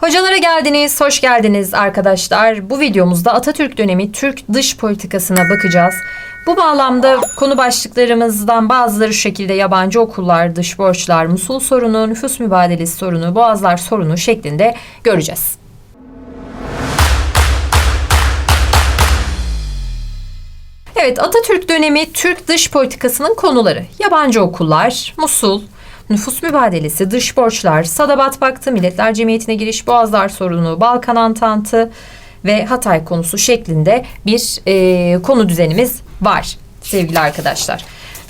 Hocalara geldiniz, hoş geldiniz arkadaşlar. Bu videomuzda Atatürk dönemi Türk dış politikasına bakacağız. Bu bağlamda konu başlıklarımızdan bazıları şu şekilde yabancı okullar, dış borçlar, Musul sorunu, nüfus mübadelesi sorunu, boğazlar sorunu şeklinde göreceğiz. Evet, Atatürk dönemi Türk dış politikasının konuları. Yabancı okullar, Musul, nüfus mübadelesi, dış borçlar, Sadabat Paktı, Milletler Cemiyeti'ne giriş, Boğazlar sorunu, Balkan Antantı ve Hatay konusu şeklinde bir e, konu düzenimiz var sevgili arkadaşlar.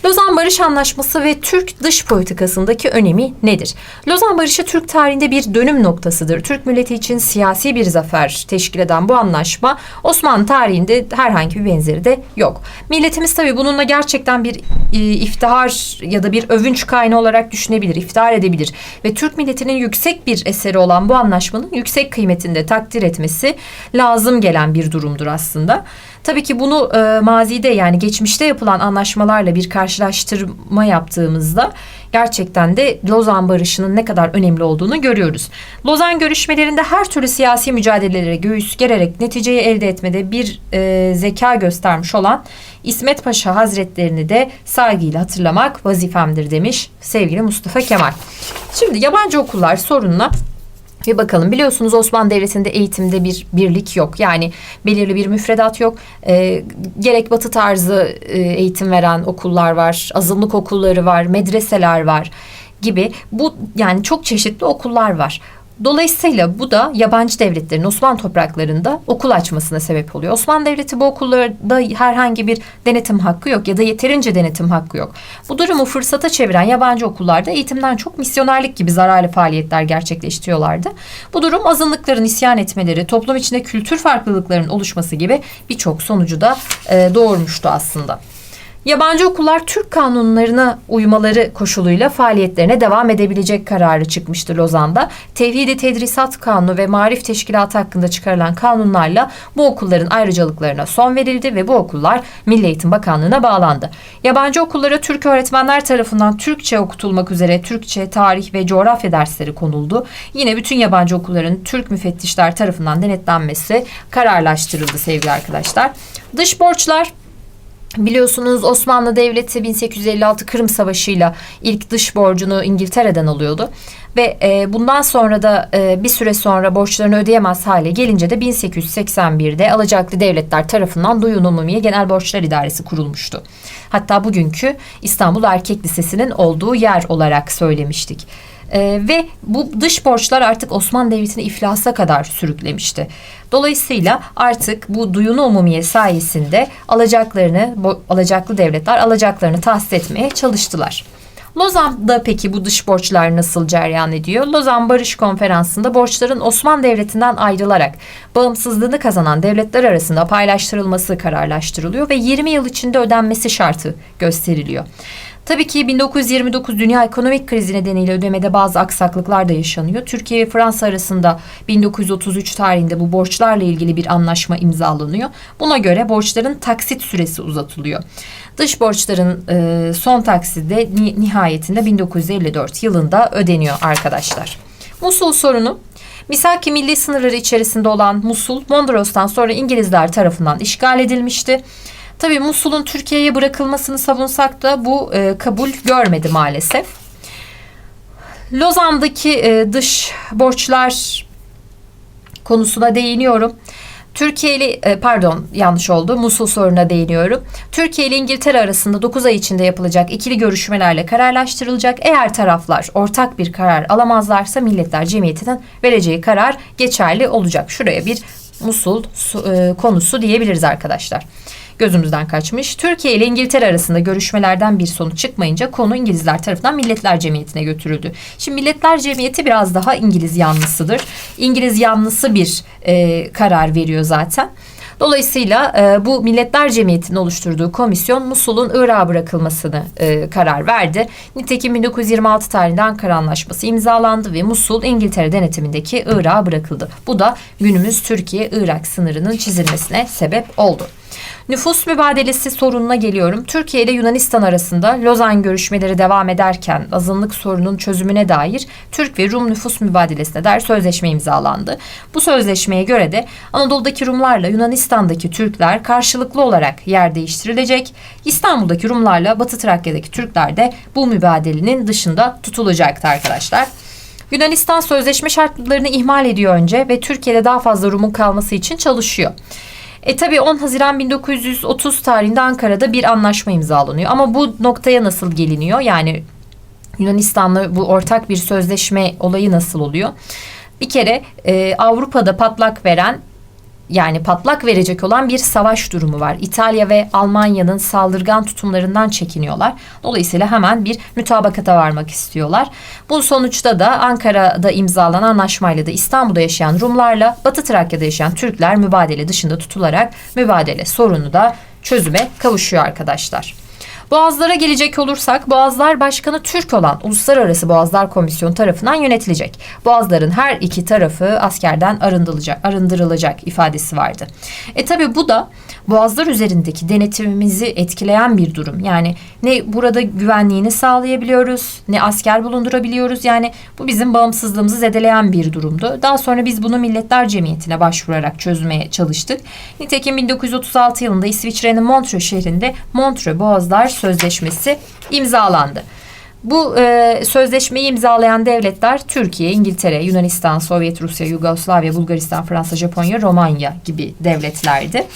Lozan Barış Anlaşması ve Türk dış politikasındaki önemi nedir? Lozan Barışı Türk tarihinde bir dönüm noktasıdır. Türk milleti için siyasi bir zafer teşkil eden bu anlaşma Osmanlı tarihinde herhangi bir benzeri de yok. Milletimiz tabii bununla gerçekten bir e, iftihar ya da bir övünç kaynağı olarak düşünebilir, iftihar edebilir. Ve Türk milletinin yüksek bir eseri olan bu anlaşmanın yüksek kıymetinde takdir etmesi lazım gelen bir durumdur aslında. Tabii ki bunu e, mazide yani geçmişte yapılan anlaşmalarla bir karşılaştırma yaptığımızda gerçekten de Lozan Barışı'nın ne kadar önemli olduğunu görüyoruz. Lozan görüşmelerinde her türlü siyasi mücadelelere göğüs gererek neticeyi elde etmede bir e, zeka göstermiş olan İsmet Paşa Hazretlerini de saygıyla hatırlamak vazifemdir demiş sevgili Mustafa Kemal. Şimdi yabancı okullar sorununa bir bakalım biliyorsunuz Osmanlı Devleti'nde eğitimde bir birlik yok. Yani belirli bir müfredat yok. E, gerek batı tarzı e, eğitim veren okullar var, azınlık okulları var, medreseler var gibi. Bu yani çok çeşitli okullar var. Dolayısıyla bu da yabancı devletlerin Osmanlı topraklarında okul açmasına sebep oluyor. Osmanlı Devleti bu okullarda herhangi bir denetim hakkı yok ya da yeterince denetim hakkı yok. Bu durumu fırsata çeviren yabancı okullarda eğitimden çok misyonerlik gibi zararlı faaliyetler gerçekleştiriyorlardı. Bu durum azınlıkların isyan etmeleri, toplum içinde kültür farklılıklarının oluşması gibi birçok sonucu da e, doğurmuştu aslında. Yabancı okullar Türk kanunlarına uymaları koşuluyla faaliyetlerine devam edebilecek kararı çıkmıştı Lozan'da. Tevhidi Tedrisat Kanunu ve Marif Teşkilatı hakkında çıkarılan kanunlarla bu okulların ayrıcalıklarına son verildi ve bu okullar Milli Eğitim Bakanlığı'na bağlandı. Yabancı okullara Türk öğretmenler tarafından Türkçe okutulmak üzere Türkçe, tarih ve coğrafya dersleri konuldu. Yine bütün yabancı okulların Türk müfettişler tarafından denetlenmesi kararlaştırıldı sevgili arkadaşlar. Dış borçlar Biliyorsunuz Osmanlı Devleti 1856 Kırım Savaşı'yla ilk dış borcunu İngiltere'den alıyordu. Ve e, bundan sonra da e, bir süre sonra borçlarını ödeyemez hale gelince de 1881'de alacaklı devletler tarafından Duyun Umumiye Genel Borçlar İdaresi kurulmuştu. Hatta bugünkü İstanbul Erkek Lisesi'nin olduğu yer olarak söylemiştik. Ee, ve bu dış borçlar artık Osmanlı Devleti'ni iflasa kadar sürüklemişti. Dolayısıyla artık bu duyunu umumiye sayesinde alacaklarını, alacaklı devletler alacaklarını tahsis etmeye çalıştılar. Lozan'da peki bu dış borçlar nasıl cereyan ediyor? Lozan Barış Konferansı'nda borçların Osmanlı Devleti'nden ayrılarak bağımsızlığını kazanan devletler arasında paylaştırılması kararlaştırılıyor ve 20 yıl içinde ödenmesi şartı gösteriliyor. Tabii ki 1929 dünya ekonomik krizi nedeniyle ödemede bazı aksaklıklar da yaşanıyor. Türkiye ve Fransa arasında 1933 tarihinde bu borçlarla ilgili bir anlaşma imzalanıyor. Buna göre borçların taksit süresi uzatılıyor. Dış borçların e, son taksidi de nihayetinde 1954 yılında ödeniyor arkadaşlar. Musul sorunu Misaki milli sınırları içerisinde olan Musul, Mondros'tan sonra İngilizler tarafından işgal edilmişti. Tabii Musul'un Türkiye'ye bırakılmasını savunsak da bu e, kabul görmedi maalesef. Lozan'daki e, dış borçlar konusuna değiniyorum. Türkiye ile pardon yanlış oldu. Musul sorununa değiniyorum. Türkiye ile İngiltere arasında 9 ay içinde yapılacak ikili görüşmelerle kararlaştırılacak. Eğer taraflar ortak bir karar alamazlarsa Milletler Cemiyeti'nin vereceği karar geçerli olacak. Şuraya bir Musul e, konusu diyebiliriz arkadaşlar gözümüzden kaçmış. Türkiye ile İngiltere arasında görüşmelerden bir sonuç çıkmayınca konu İngilizler tarafından Milletler Cemiyeti'ne götürüldü. Şimdi Milletler Cemiyeti biraz daha İngiliz yanlısıdır. İngiliz yanlısı bir e, karar veriyor zaten. Dolayısıyla e, bu Milletler Cemiyeti'nin oluşturduğu komisyon Musul'un Irak'a bırakılmasını e, karar verdi. Nitekim 1926 tarihinde Ankara Anlaşması imzalandı ve Musul İngiltere denetimindeki Irak'a bırakıldı. Bu da günümüz Türkiye-Irak sınırının çizilmesine sebep oldu. Nüfus mübadelesi sorununa geliyorum. Türkiye ile Yunanistan arasında Lozan görüşmeleri devam ederken azınlık sorunun çözümüne dair Türk ve Rum nüfus mübadelesine dair sözleşme imzalandı. Bu sözleşmeye göre de Anadolu'daki Rumlarla Yunanistan'daki Türkler karşılıklı olarak yer değiştirilecek. İstanbul'daki Rumlarla Batı Trakya'daki Türkler de bu mübadelenin dışında tutulacaktı arkadaşlar. Yunanistan sözleşme şartlarını ihmal ediyor önce ve Türkiye'de daha fazla Rum'un kalması için çalışıyor. E tabi 10 Haziran 1930 tarihinde Ankara'da bir anlaşma imzalanıyor. Ama bu noktaya nasıl geliniyor? Yani Yunanistan'la bu ortak bir sözleşme olayı nasıl oluyor? Bir kere e, Avrupa'da patlak veren yani patlak verecek olan bir savaş durumu var. İtalya ve Almanya'nın saldırgan tutumlarından çekiniyorlar. Dolayısıyla hemen bir mütabakata varmak istiyorlar. Bu sonuçta da Ankara'da imzalanan anlaşmayla da İstanbul'da yaşayan Rumlarla Batı Trakya'da yaşayan Türkler mübadele dışında tutularak mübadele sorunu da çözüme kavuşuyor arkadaşlar. Boğazlara gelecek olursak Boğazlar Başkanı Türk olan Uluslararası Boğazlar Komisyonu tarafından yönetilecek. Boğazların her iki tarafı askerden arındırılacak, arındırılacak ifadesi vardı. E tabi bu da Boğazlar üzerindeki denetimimizi etkileyen bir durum. Yani ne burada güvenliğini sağlayabiliyoruz, ne asker bulundurabiliyoruz. Yani bu bizim bağımsızlığımızı zedeleyen bir durumdu. Daha sonra biz bunu Milletler Cemiyeti'ne başvurarak çözmeye çalıştık. Nitekim 1936 yılında İsviçre'nin Montreux şehrinde Montreux Boğazlar Sözleşmesi imzalandı. Bu e, sözleşmeyi imzalayan devletler Türkiye, İngiltere, Yunanistan, Sovyet Rusya, Yugoslavya, Bulgaristan, Fransa, Japonya, Romanya gibi devletlerdi.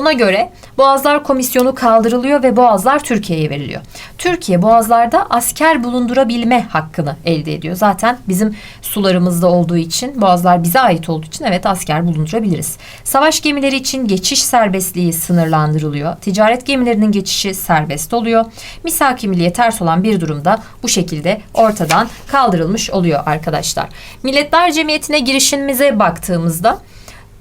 Buna göre Boğazlar Komisyonu kaldırılıyor ve Boğazlar Türkiye'ye veriliyor. Türkiye Boğazlarda asker bulundurabilme hakkını elde ediyor. Zaten bizim sularımızda olduğu için Boğazlar bize ait olduğu için evet asker bulundurabiliriz. Savaş gemileri için geçiş serbestliği sınırlandırılıyor. Ticaret gemilerinin geçişi serbest oluyor. Misakimiliğe ters olan bir durumda bu şekilde ortadan kaldırılmış oluyor arkadaşlar. Milletler Cemiyeti'ne girişimize baktığımızda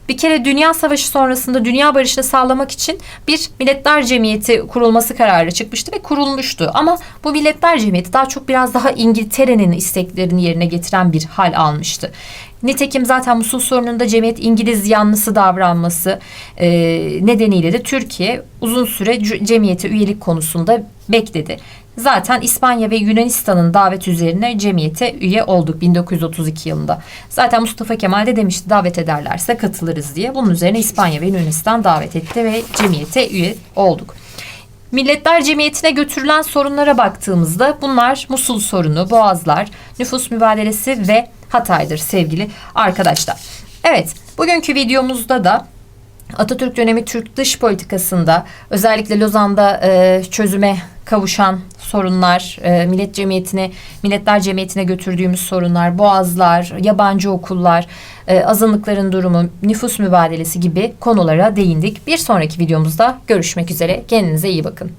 bir kere Dünya Savaşı sonrasında dünya barışını sağlamak için bir Milletler Cemiyeti kurulması kararı çıkmıştı ve kurulmuştu. Ama bu Milletler Cemiyeti daha çok biraz daha İngiltere'nin isteklerini yerine getiren bir hal almıştı. Nitekim zaten Musul sorununda cemiyet İngiliz yanlısı davranması e, nedeniyle de Türkiye uzun süre cemiyete üyelik konusunda bekledi. Zaten İspanya ve Yunanistan'ın davet üzerine cemiyete üye olduk 1932 yılında. Zaten Mustafa Kemal de demişti davet ederlerse katılırız diye. Bunun üzerine İspanya ve Yunanistan davet etti ve cemiyete üye olduk. Milletler Cemiyeti'ne götürülen sorunlara baktığımızda bunlar Musul sorunu, Boğazlar, nüfus mübadelesi ve Hatay'dır sevgili arkadaşlar. Evet, bugünkü videomuzda da Atatürk dönemi Türk dış politikasında özellikle Lozan'da e, çözüme kavuşan sorunlar, e, Millet Cemiyeti'ne, Milletler Cemiyeti'ne götürdüğümüz sorunlar, boğazlar, yabancı okullar, e, azınlıkların durumu, nüfus mübadelesi gibi konulara değindik. Bir sonraki videomuzda görüşmek üzere. Kendinize iyi bakın.